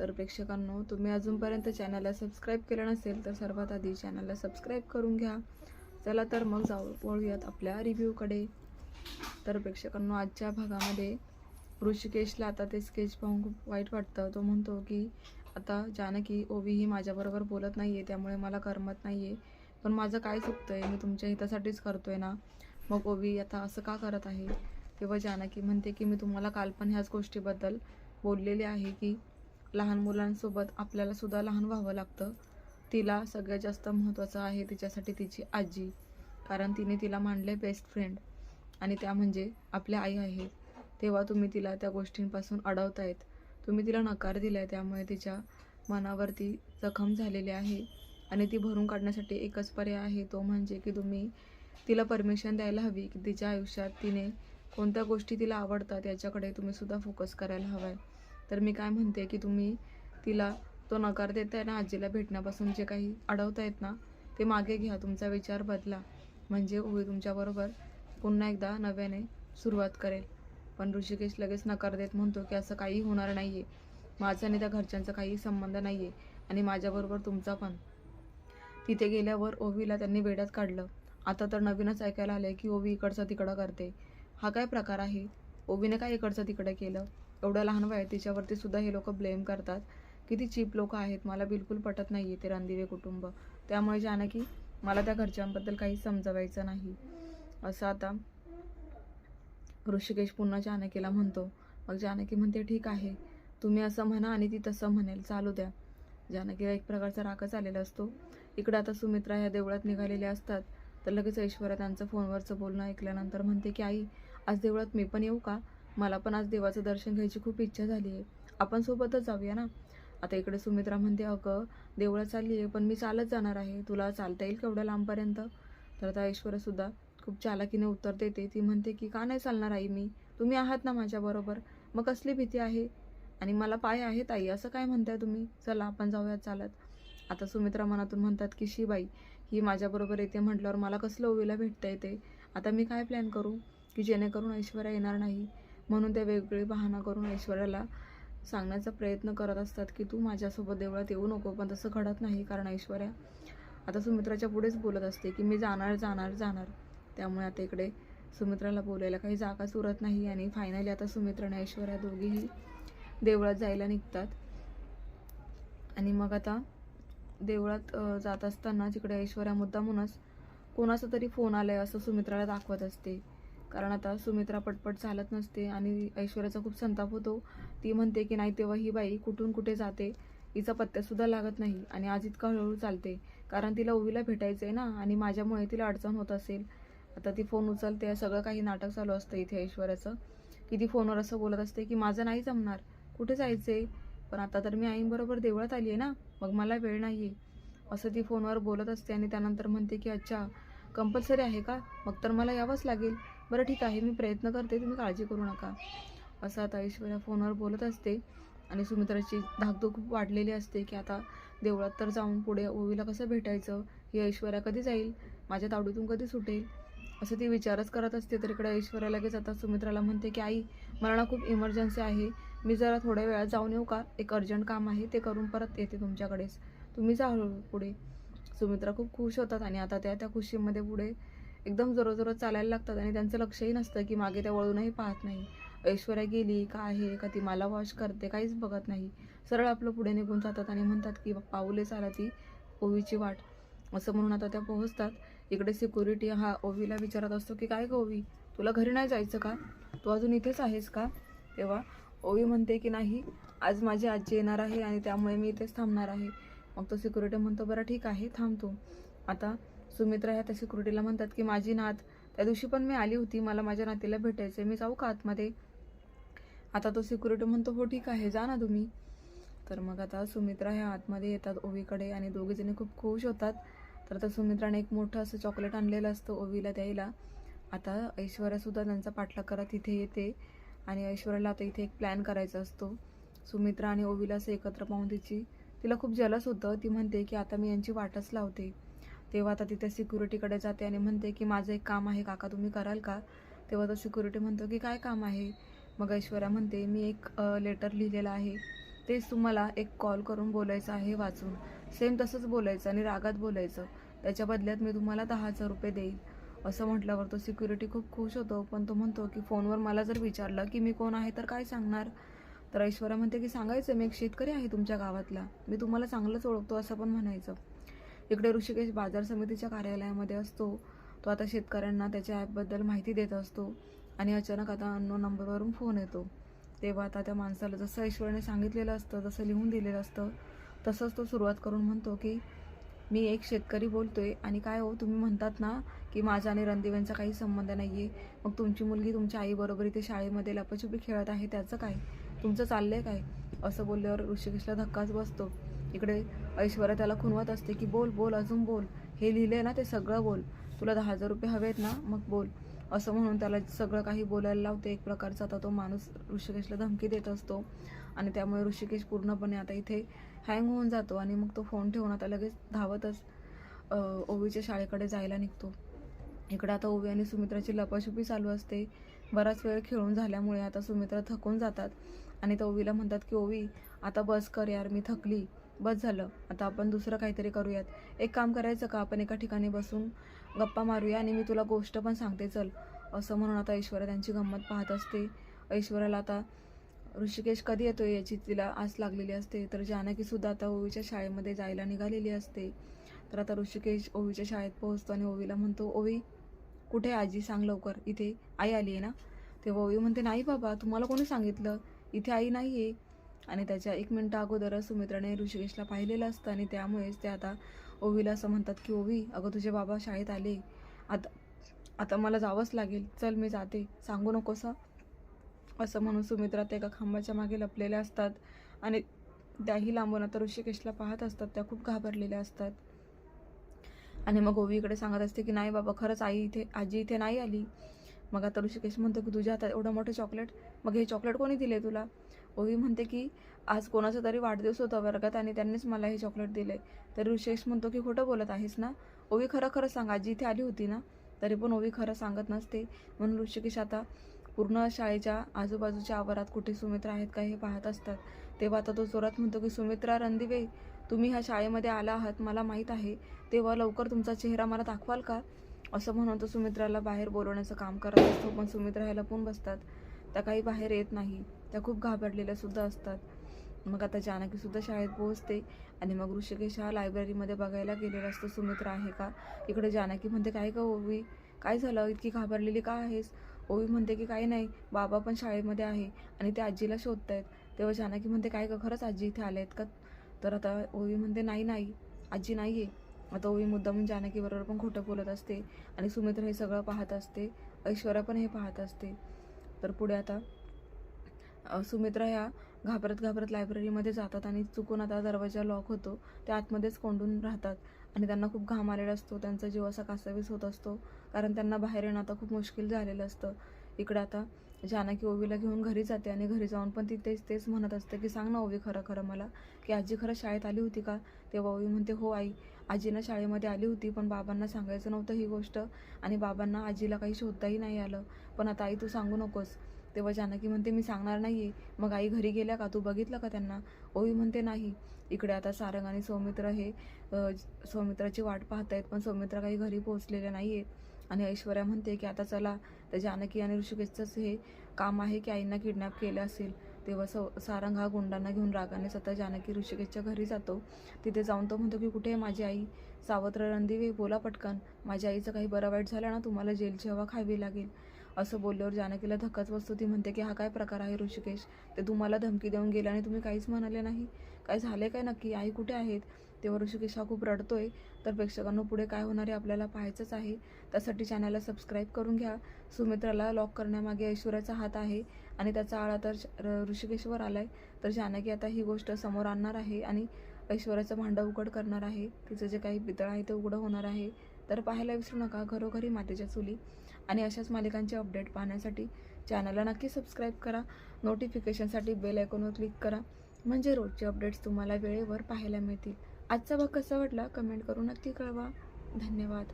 तर प्रेक्षकांनो तुम्ही अजूनपर्यंत चॅनलला सबस्क्राईब केलं नसेल तर सर्वात आधी चॅनलला सबस्क्राईब करून घ्या. चला तर मग जाऊ वळूयात आपल्या रिव्ह्यूकडे तर प्रेक्षकांनो आजच्या भागामध्ये ऋषिकेशला आता ते स्केच पाहून खूप वाईट वाटतं. तो म्हणतो की आता जानकी ओवी ही माझ्याबरोबर बोलत नाही आहे त्यामुळे मला करमत नाही आहे पण माझं काय चुकतं आहे मी तुमच्या हितासाठीच करतोय ना? मग ओवी आता असं का करत आहे? तेव्हा जानकी म्हणते की मी तुम्हाला काल पण ह्याच गोष्टीबद्दल बोललेले आहे की लहान मुलांसोबत आपल्याला सुद्धा लहान व्हावं लागतं. तिला सगळ्यात जास्त महत्त्वाचं आहे तिच्यासाठी तिची आजी कारण तिने तिला मांडले बेस्ट फ्रेंड आणि त्या म्हणजे आपल्या आई आहेत तेव्हा तुम्ही तिला त्या गोष्टींपासून अडवतायत. तुम्ही तिला नकार दिलाय त्यामुळे तिच्या मनावरती जखम झालेली आहे. आणि ती भरून काढण्यासाठी एकच पर्याय आहे तो म्हणजे की तुम्ही तिला परमिशन द्यायला हवी की तिच्या आयुष्यात तिने कोणत्या गोष्टी तिला आवडतात याच्याकडे तुम्हीसुद्धा फोकस करायला हवा आहे तर मी काय म्हणते की तुम्ही तिला तो नकार देताय ना आजीला भेटण्यापासून जे काही अडवतायत ना ते मागे घ्या तुमचा विचार बदला. म्हणजे उभी तुमच्याबरोबर पुन्हा एकदा नव्याने सुरुवात करेल. पण ऋषिकेश लगेच नकार देत म्हणतो की असं काही होणार नाही आहे माझा आणि त्या घरच्यांचा काही संबंध नाही आहे आणि माझ्याबरोबर तुमचा पण. तिथे गेल्यावर ओवीला त्यांनी वेड्यात काढलं. आता तर नवीनच ऐकायला आलंय की ओवी इकडचं तिकडं करते. हा काय प्रकार आहे? ओवीने काय इकडचं तिकडं केलं? एवढं लहान वय तिच्यावरती सुद्धा हे लोक ब्लेम करतात. किती चीप लोक आहेत मला बिलकुल पटत नाही आहे ते रणदिवे कुटुंब. त्यामुळे जानकी मला त्या घरच्यांबद्दल काही समजवायचं नाही. असं आता ऋषिकेश पुन्हा जानकीला म्हणतो. मग जानकी म्हणते ठीक आहे तुम्ही असं म्हणा आणि ती तसं म्हणेल. चालू द्या. जानकीला एक प्रकारचा रागच आलेला असतो. इकडे आता सुमित्रा ह्या देवळात निघालेल्या असतात. तर लगेच ऐश्वर्या त्यांचं फोनवरचं बोलणं ऐकल्यानंतर म्हणते की आई आज देवळात मी पण येऊ का? मला पण आज देवाचं दर्शन घ्यायची खूप इच्छा झाली आहे. आपण सोबतच जाऊया ना? आता इकडे सुमित्रा म्हणते अगं देवळं चालली आहे पण मी चालत जाणार आहे. तुला चालता येईल केवढ्या लांबपर्यंत? तर आता ऐश्वर्यासुद्धा खूप चालाकीने उत्तर देते. ती म्हणते की का नाही चालणार आई मी? तुम्ही आहात ना माझ्याबरोबर मग कसली भीती आहे? आणि मला पाय आहेत आई असं काय म्हणताय तुम्ही? चला आपण जाऊयात चालत. आता सुमित्रा मनातून म्हणतात की शिबाई ही माझ्याबरोबर येते म्हटल्यावर मला कसलं ओवीला भेटता येते? आता मी काय प्लॅन करू? की जेणेकरून ऐश्वर्या येणार नाही? म्हणून ते वेगवेगळी बहाणा करून ऐश्वर्याला सांगण्याचा प्रयत्न करत असतात की तू माझ्यासोबत देवळात येऊ नको पण तसं घडत नाही कारण ऐश्वर्या आता सुमित्राच्या पुढेच बोलत असते की मी जाणार जाणार जाणार. त्यामुळे आता इकडे सुमित्राला बोलायला काही जागाच उरत नाही आणि फायनली आता सुमित्रा आणि ऐश्वर्या दोघीही देवळात जायला निघतात. आणि मग आता देवळात जात असताना तिकडे ऐश्वर्या मुद्दामूनच कोणाचा तरी फोन आलाय असं सुमित्राला दाखवत असते. कारण आता सुमित्रा पटपट चालत नसते आणि ऐश्वर्याचा खूप संताप होतो. ती म्हणते की नाही तेव्हा ही बाई कुठून कुठे जाते? हिचा पत्त्यासुद्धा लागत नाही आणि आज इतका हळूहळू चालते. कारण तिला ओवीला भेटायचं आहे ना आणि माझ्यामुळे तिला अडचण होत असेल. आता ती फोन उचलते. सगळं काही नाटक चालू असतं इथे ऐश्वर्याचं. की ती फोनवर असं बोलत असते की माझं नाही जमणार. कुठे जायचंय? पण आता तर मी आईंबरोबर देवळात आली आहे ना. मग मला वेळ नाही आहे असं ती फोनवर बोलत असते आणि त्यानंतर म्हणते की अच्छा कंपल्सरी आहे का? मग तर मला यावंच लागेल. बरं ठीक आहे मी प्रयत्न करते तुम्ही काळजी करू नका. असं आता ऐश्वर्या फोनवर बोलत असते आणि सुमित्राची धाकधूक खूप वाढलेली असते की आता देवळात तर जाऊन पुढे ओवीला कसं भेटायचं? ही ऐश्वर्या कधी जाईल? माझ्या तावडीतून कधी सुटेल? असं ती विचारच करत असते तर इकडे ऐश्वर्या लगेच आता सुमित्राला म्हणते की आई मला ना खूप इमर्जन्सी आहे. मी जरा थोड्या वेळात जाऊन येऊ का? एक अर्जंट काम आहे ते करून परत येते तुमच्याकडेच. तुम्ही जा पुढे. सुमित्रा खूप खुश होतात आणि आता त्या त्या खुशीमध्ये पुढे एकदम जोराजोरात चालायला लागतात आणि त्यांचं लक्षही नसतं की मागे त्या वळूनही पाहत नाही. ऐश्वर्या गेली का आहे? का ती मला वॉश करते? काहीच बघत नाही. सरळ आपलं पुढे निघून जातात आणि म्हणतात की पाऊले चाला ती ओवीची वाट. असं म्हणून आता त्या पोहोचतात. इकडे सिक्युरिटी हा ओवीला विचारत असतो की काय ग ओवी? तुला घरी नाही जायचं का? तू अजून इथेच आहेस का? तेव्हा ओवी म्हणते की नाही आज माझी आजी येणार आहे आणि त्यामुळे मी इथेच थांबणार आहे. मग तो सिक्युरिटी म्हणतो बरं ठीक आहे थांबतो आता सुमित्रा ह्या त्या सिक्युरिटीला म्हणतात की माझी नात त्या दिवशी पण मी आली होती. मला माझ्या नातीला भेटायचं मी जाऊ का आतमध्ये? आता तो सिक्युरिटी म्हणतो हो ठीक आहे. जा ना तुम्ही. तर मग आता सुमित्रा ह्या आतमध्ये येतात ओवीकडे आणि दोघीजणी खूप खुश होतात. तर आता सुमित्राने एक मोठं असं चॉकलेट आणलेलं असतं ओवीला द्यायला. आता ऐश्वर्यासुद्धा त्यांचा पाठलाग करत इथे येते. आणि ऐश्वर्याला आता इथे एक प्लॅन करायचा असतो. सुमित्रा आणि ओवीला असं एकत्र पाहून तिची तिला खूप जलस होतं. ती म्हणते की आता मी यांची वाटच लावते. तेव्हा आता तिथे सिक्युरिटीकडे जाते आणि म्हणते की माझं एक काम आहे काका तुम्ही कराल का? तेव्हा तो सिक्युरिटी म्हणतो की काय काम आहे? मग ऐश्वर्या म्हणते मी एक लेटर लिहिलेलं आहे. तेच तुम्हाला एक कॉल करून बोलायचं आहे वाचून. सेम तसंच बोलायचं आणि रागात बोलायचं. त्याच्या बदल्यात मी तुम्हाला दहा हजार रुपये देईल. असं म्हटल्यावर तो सिक्युरिटी खूप खुश होतो. पण तो म्हणतो की फोनवर मला जर विचारलं की मी कोण आहे तर काय सांगणार? तर ऐश्वर्या म्हणते की सांगायचं मी एक शेतकरी आहे तुमच्या गावातला. मी तुम्हाला चांगलंच ओळखतो असं पण म्हणायचं. इकडे ऋषिकेश बाजार समितीच्या कार्यालयामध्ये असतो. तो आता शेतकऱ्यांना त्याच्या ॲपबद्दल माहिती देत असतो आणि अचानक आता अन्न नंबरवरून फोन येतो. तेव्हा आता त्या माणसाला जसं ऐश्वर्याने सांगितलेलं असतं जसं लिहून दिलेलं असतं तसंच तो सुरुवात करून म्हणतो की मी एक शेतकरी बोलतोय आणि काय हो तुम्ही म्हणतात ना की माझा आणि रणदिव्यांचा काही संबंध नाही आहे मग तुमची मुलगी तुमच्या आईबरोबर इथे शाळेमध्ये लपाछुपी खेळत आहे त्याचं काय? तुमचं चाललं आहे काय? असं बोलल्यावर ऋषिकेशला धक्काच बसतो. इकडे ऐश्वर्या त्याला खुनवत असते की बोल बोल अजून बोल. हे लिहिलंय ना ते सगळं बोल. तुला दहा हजार रुपये हवेत ना मग बोल. असं म्हणून त्याला सगळं काही बोलायला लावते. एक प्रकारचा आता तो माणूस ऋषिकेशला धमकी देत असतो. आणि त्यामुळे ऋषिकेश पूर्णपणे आता इथे हँग होऊन जातो आणि मग तो फोन ठेवून आता लगेच धावतच ओवीच्या शाळेकडे जायला निघतो. इकडे आता ओवी आणि सुमित्राची लपाछुपी चालू असते. बराच वेळ खेळून झाल्यामुळे आता सुमित्रा थकून जातात. आणि त्या ओवीला म्हणतात की ओवी आता बस कर यार मी थकली. बस झालं. आता आपण दुसरं काहीतरी करूयात. एक काम करायचं का? आपण एका ठिकाणी बसून गप्पा मारूया आणि मी तुला गोष्ट पण सांगते चल. असं म्हणून आता ऐश्वर्या त्यांची गंमत पाहत असते. ऐश्वर्याला आता ऋषिकेश कधी येतो याची तिला आस लागलेली असते. तर जानकीसुद्धा आता ओवीच्या शाळेमध्ये जायला निघालेली असते. तर आता ऋषिकेश ओवीच्या शाळेत पोहोचतो आणि ओवीला म्हणतो ओवी कुठे आहे आजी? सांग लवकर. इथे आई आली आहे ना? तेव्हा ओवी म्हणते नाही बाबा तुम्हाला कोणी सांगितलं? इथे आई नाही आहे आणि त्याच्या एक मिनटं अगोदरच सुमित्राने ऋषिकेशला पाहिलेलं असतं आणि त्यामुळेच ते आता ओवीला असं म्हणतात की ओवी अगं तुझे बाबा शाळेत आले. आता आता मला जावंच लागेल. चल मी जाते. सांगू नकोस हं?" असं म्हणून सुमित्रा त्या एका खांबाच्या मागे लपलेल्या असतात आणि त्याही लांबून आता ऋषिकेशला पाहत असतात. त्या खूप घाबरलेल्या असतात. आणि मग ओवी इकडे सांगत असते की नाही बाबा खरंच आई इथे आजी इथे नाही आली. मग आता ऋषिकेश म्हणतो की तुझ्या हातात एवढं मोठं चॉकलेट मग हे चॉकलेट कोणी दिले तुला? ओवी म्हणते की आज कोणाचा तरी वाढदिवस होता वर्गात आणि त्यांनीच मला हे चॉकलेट दिले तर ऋषिकेश म्हणतो की खोटं बोलत आहेस ना? ओवी खरं खरं सांग. आजी इथे आली होती ना? तरी पण ओवी खरं सांगत नसते. म्हणून ऋषिकेश आता पूर्ण शाळेच्या आजूबाजूच्या आवारात कुठे सुमित्रा आहेत का हे पाहत असतात. तेव्हा आता तो जोरात म्हणतो की सुमित्रा रणदिवे तुम्ही ह्या शाळेमध्ये आला आहात मला माहीत आहे. तेव्हा लवकर तुमचा चेहरा मला दाखवाल का? असं म्हणून तो सुमित्राला बाहेर बोलवण्याचं काम करत असतो पण सुमित्रा ह्याला लपून बसतात. त्या काही बाहेर येत नाही. त्या खूप घाबरलेल्या सुद्धा असतात. मग आता जानकी सुद्धा शाळेत पोहोचते आणि मग ऋषिकेश हा लायब्ररीमध्ये बघायला गेलेला असतो. सुमित्रा आहे का? इकडे जानकी म्हणते काय का ओवी? काय झालं? इतकी घाबरलेली का आहेस? ओवी म्हणते की काही नाही. बाबा पण शाळेमध्ये आहे आणि ते आजीला शोधतायत. तेव्हा जानकी म्हणते काय का खरंच आजी इथे आले आहेत का? तर आता ओवी म्हणते नाही नाही. आजी नाही आहे आता ओवी मुद्दामून जानकीबरोबर पण खोटं बोलत असते आणि सुमित्रा हे सगळं पाहत असते. ऐश्वर्या पण हे पाहत असते. तर पुढे आता सुमित्रा ह्या घाबरत घाबरत लायब्ररीमध्ये जातात आणि चुकून आता दरवाजा लॉक होतो. ते आतमध्येच कोंडून राहतात आणि त्यांना खूप घाम आलेला असतो. त्यांचा जीव असा कासावीस होत असतो. कारण त्यांना बाहेर येणं आता खूप मुश्किल झालेलं असतं. इकडे आता जानकी ओवीला घेऊन घरी जाते आणि घरी जाऊन पण ती तेच तेच म्हणत असते की सांग ना ओवी खरं खरं मला की आजी खरं शाळेत आली होती का? तेव्हा ओवी म्हणते हो आई आजीनं शाळेमध्ये आली होती पण बाबांना सांगायचं नव्हतं ही गोष्ट आणि बाबांना आजीला काही शोधताही नाही आलं. पण आता आई तू सांगू नकोस. तेव्हा जानकी म्हणते मी सांगणार नाही आहे मग आई घरी गेल्या का? तू बघितलं का त्यांना? ओवी म्हणते नाही. इकडे आता सारंग आणि सौमित्र हे सौमित्राची वाट पाहत आहेत पण सौमित्र काही घरी पोहोचलेले नाही आहेत आणि ऐश्वर्या म्हणते की आता चला तर जानकी आणि ऋषिकेशचंच हे काम आहे की आईंना किडनॅप केलं असेल. तेव्हा सौ सारंग हा गुंडांना घेऊन रागाने स्वतः जानकी ऋषिकेशच्या घरी जातो. तिथे जाऊन तो म्हणतो की कुठे आहे माझी आई? सावत्र रणदिवे बोला पटकन. माझ्या आईचं काही बरं वाईट झालं ना तुम्हाला जेलची हवा खावी लागेल. असं बोलल्यावर जानकीला धक्काच बसतो. ती म्हणते की हा काय प्रकार आहे ऋषिकेश? ते तुम्हाला धमकी देऊन गेले आणि तुम्ही काहीच म्हणाले नाही. काय झाले काय नक्की? आई कुठे आहेत? तेव्हा ऋषिकेश हा खूप रडतोय. तर प्रेक्षकांना पुढे काय होणार आहे आपल्याला पाहायचंच आहे. त्यासाठी चॅनलला सबस्क्राईब करून घ्या. सुमित्राला लॉक करण्यामागे ऐश्वर्याचा हात आहे आणि त्याचा आळा तर श- र- ऋषिकेशवर आलाय. तर जानकी आता ही गोष्ट समोर आणणार आहे आणि ऐश्वर्याचं भांडं उघड करणार आहे. तिचं जे काही पितळ आहे ते उघडं होणार आहे. तर पाहायला विसरू नका. घरोघरी मातेच्या चुली. आणि अशाच मालिकांचे अपडेट पाहण्यासाठी चॅनलला नक्की सबस्क्राईब करा. नोटिफिकेशनसाठी बेल आयकॉनवर क्लिक करा. म्हणजे रोजचे अपडेट्स तुम्हाला वेळेवर पाहायला मिळतील. आजचा भाग कसा वाटला? कमेंट करून नक्की कळवा. धन्यवाद.